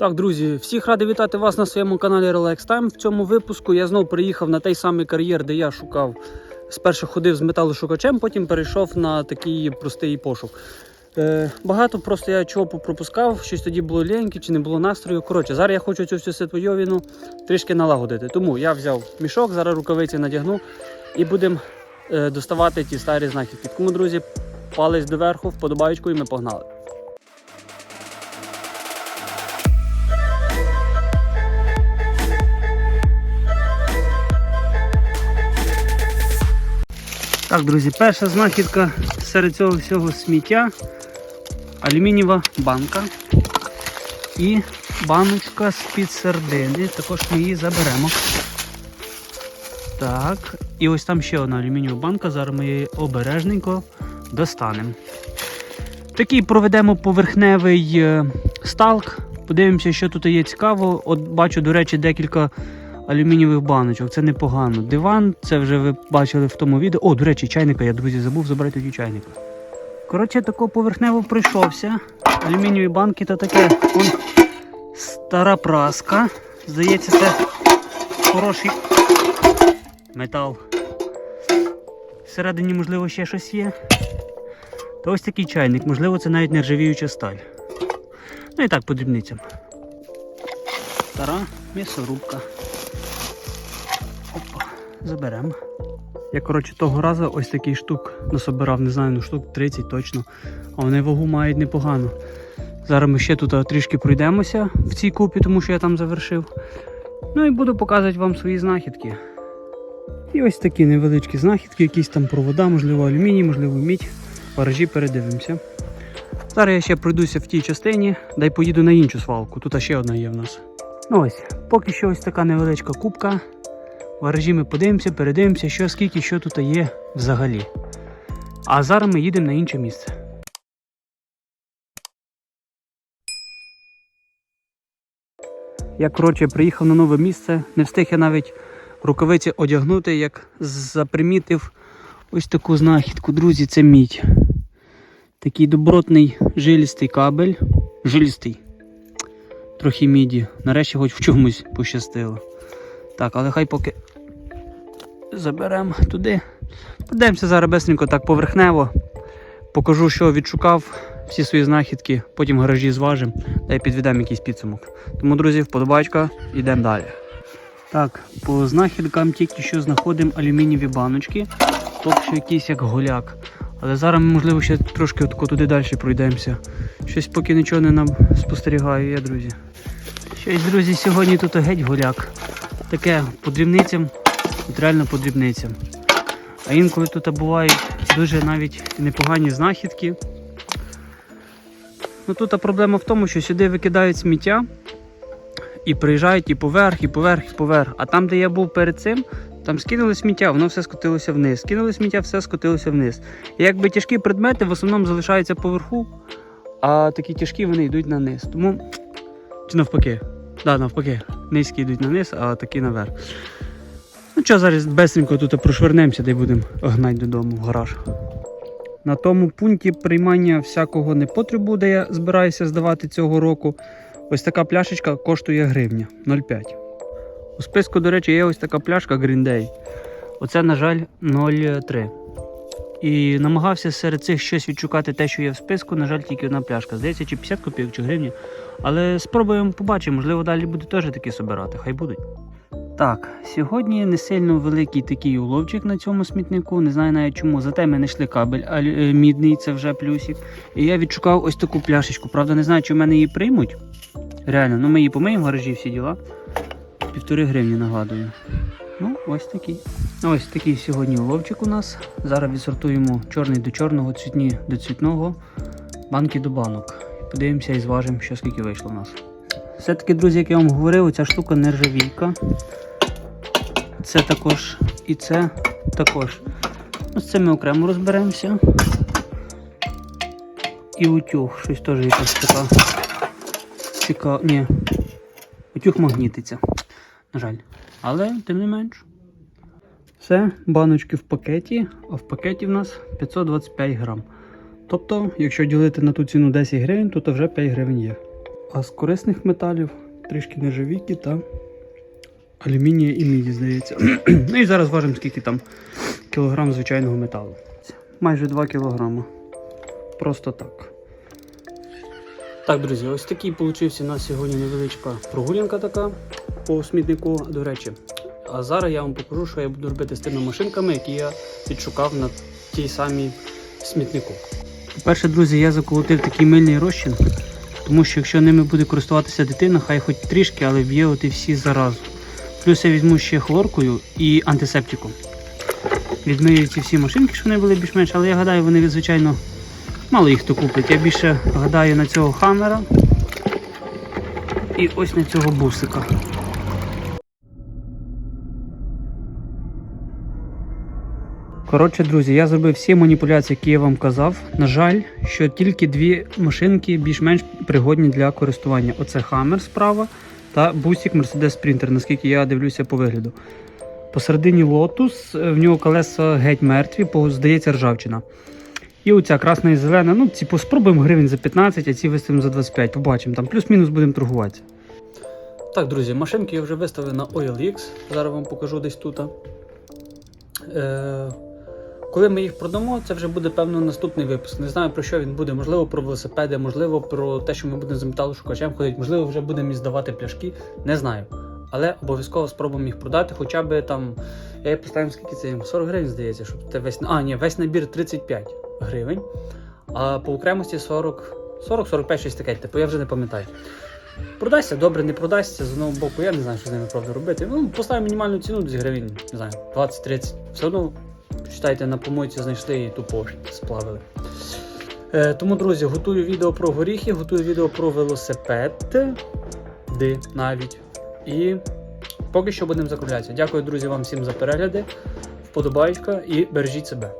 Так, друзі, всіх радий вітати вас на своєму каналі Relax Time. В цьому випуску я знову приїхав на той самий кар'єр, де я шукав. Спершу ходив з металошукачем, потім перейшов на такий простий пошук. Е, багато просто я чого пропускав, щось тоді було ліньки чи не було настрою. Коротше, зараз я хочу цю всю ситуйовіну трішки налагодити. Тому я взяв мішок, зараз рукавиці надягну і будемо е, доставати ті старі знахідки. Тому, друзі, палець доверху, вподобаючку і ми погнали. Так, друзі, перша знахідка серед цього всього сміття алюмінієва банка і баночка з-під сердини. Також ми її заберемо. Так, і ось там ще одна алюмінієва банка. Зараз ми її обережненько достанемо. Такий проведемо поверхневий е, сталк. Подивимося, що тут є цікаво. От бачу, до речі, декілька алюмінієвих баночок. Це непогано. Диван, це вже ви бачили в тому відео. О, до речі, чайника, я друзі забув забрати тоді чайника. Коротше, тако поверхнево пройшовся. Алюмінієві банки то таке. Он стара праска. Здається, це хороший метал. Всередині, можливо, ще щось є. Та ось такий чайник, можливо, це навіть нержавіюча сталь. Ну і так, по дрібницям. Стара м'ясорубка. Заберемо. Я, коротше, того разу ось такий штук насобирав, не знаю, ну штук 30 точно. А вони вагу мають непогано. Зараз ми ще тут трішки пройдемося в цій купі, тому що я там завершив. Ну і буду показувати вам свої знахідки. І ось такі невеличкі знахідки, якісь там провода, можливо, алюміній, можливо, мідь. В гаражі передивимося. Зараз я ще пройдуся в тій частині, дай поїду на іншу свалку. Тут ще одна є в нас. Ну ось, поки що ось така невеличка кубка. В гаражі ми подивимося, передивимося, що скільки що тут є взагалі. А зараз ми їдемо на інше місце. Я, коротше, приїхав на нове місце, не встиг я навіть рукавиці одягнути, як запримітив ось таку знахідку. Друзі, це мідь. Такий добротний жилістий кабель. Жилістий. Трохи міді. Нарешті хоч в чомусь пощастило. Так, але хай поки заберемо туди. Подивимося зараз бесненько так поверхнево. Покажу, що відшукав, всі свої знахідки, потім гаражі зважимо та й підведемо якийсь підсумок. Тому, друзі, вподобайка, йдемо далі. Так, по знахідкам тільки що знаходимо алюмінієві баночки, що якийсь як голяк. Але зараз ми, можливо, ще трошки отако туди далі пройдемося. Щось поки нічого не нам спостерігаю, я, друзі. Щось, друзі, сьогодні тут геть голяк. Таке по дрібницям, от реально по дрібницям. А інколи тут бувають дуже навіть непогані знахідки. Ну Тут проблема в тому, що сюди викидають сміття і приїжджають і поверх, і поверх, і поверх. А там, де я був перед цим, там скинули сміття, воно все скотилося вниз. Скинули сміття, все скотилося вниз. І якби тяжкі предмети в основному залишаються поверху, а такі тяжкі вони йдуть на низ. Тому. Чи навпаки? Так, да, навпаки. Низькі йдуть на низ, а такі наверх. Ну що, зараз бесенько тут прошвернемося, де будемо гнати додому в гараж. На тому пункті приймання всякого непотребу, де я збираюся здавати цього року, ось така пляшечка коштує гривня 0,5. У списку, до речі, є ось така пляшка Green Day. Оце, на жаль, 0,3. І намагався серед цих щось відшукати те, що є в списку. На жаль, тільки одна пляшка. Здається, чи 50 копійок, чи гривні. Але спробуємо побачимо, можливо, далі буде теж такі собирати. Хай будуть. Так, сьогодні не сильно великий такий уловчик на цьому смітнику. Не знаю навіть чому. Зате ми знайшли кабель а, е, мідний, це вже плюсик. І я відшукав ось таку пляшечку. Правда, не знаю, чи в мене її приймуть. Реально, ну ми її помиємо в гаражі всі діла. Півтори гривні нагадую. Ну, ось такий. Ось такий сьогодні уловчик у нас. Зараз відсортуємо чорний до чорного, цвітні до цвітного, банки до банок. Подивимося і зважимо, що скільки вийшло у нас. Все-таки, друзі, як я вам говорив, ця штука нержавійка. Це також і це також. З цим ми окремо розберемося. І утюг, щось теж якась така цікава. Ні. Утюг магнітиться. На жаль. Але тим не менш. Все, баночки в пакеті, а в пакеті в нас 525 грам. Тобто, якщо ділити на ту ціну 10 гривень, то, то вже 5 гривень є. А з корисних металів трішки нержавійки та алюмінія і міді, здається. ну і зараз важимо скільки там кілограм звичайного металу. Майже 2 кілограма. Просто так. Так, друзі, ось такий получився у нас сьогодні невеличка прогулянка така по смітнику, до речі. А зараз я вам покажу, що я буду робити з тими машинками, які я відшукав на тій самій смітнику. По-перше, друзі, я заколотив такий мильний розчин, тому що якщо ними буде користуватися дитина, хай хоч трішки, але вб'є оті всі заразу. Плюс я візьму ще хлоркою і антисептиком. Відмию ці всі машинки, що вони були більш-менш, але я гадаю, вони, звичайно, мало їх хто купить. Я більше гадаю на цього хаммера і ось на цього бусика. Коротше, друзі, я зробив всі маніпуляції, які я вам казав. На жаль, що тільки дві машинки більш-менш пригодні для користування. Оце Хаммер справа та бусик Mercedes Sprinter, наскільки я дивлюся по вигляду. Посередині Lotus, в нього колеса геть мертві, здається, ржавчина. І оця красна і зелена. Ну, ці спробуємо гривень за 15, а ці виставимо за 25. Побачимо, там плюс-мінус будемо торгуватися. Так, друзі, машинки я вже виставив на OLX. Зараз вам покажу десь тут. Е, коли ми їх продамо, це вже буде певно наступний випуск. Не знаю про що він буде. Можливо, про велосипеди, можливо, про те, що ми будемо з металошукачем ходити, можливо, вже будемо здавати пляшки. Не знаю. Але обов'язково спробуємо їх продати, хоча б там. Я їх поставив скільки це їм? 40 гривень, здається, щоб це весь. А, ні, весь набір 35 гривень. А по окремості 40. 40-45 щось таке, типу я вже не пам'ятаю. Продасться, добре, не продасться, з одного боку, я не знаю, що з ними правда робити. Ну, поставимо мінімальну ціну десь гривень, не знаю, 20-30. Все одно, читайте, на помойці знайшли і тупо сплавили. Е, тому, друзі, готую відео про горіхи, готую відео про велосипед. Ди навіть. І поки що будемо закруглятися. Дякую, друзі, вам всім за перегляди, вподобайка і бережіть себе.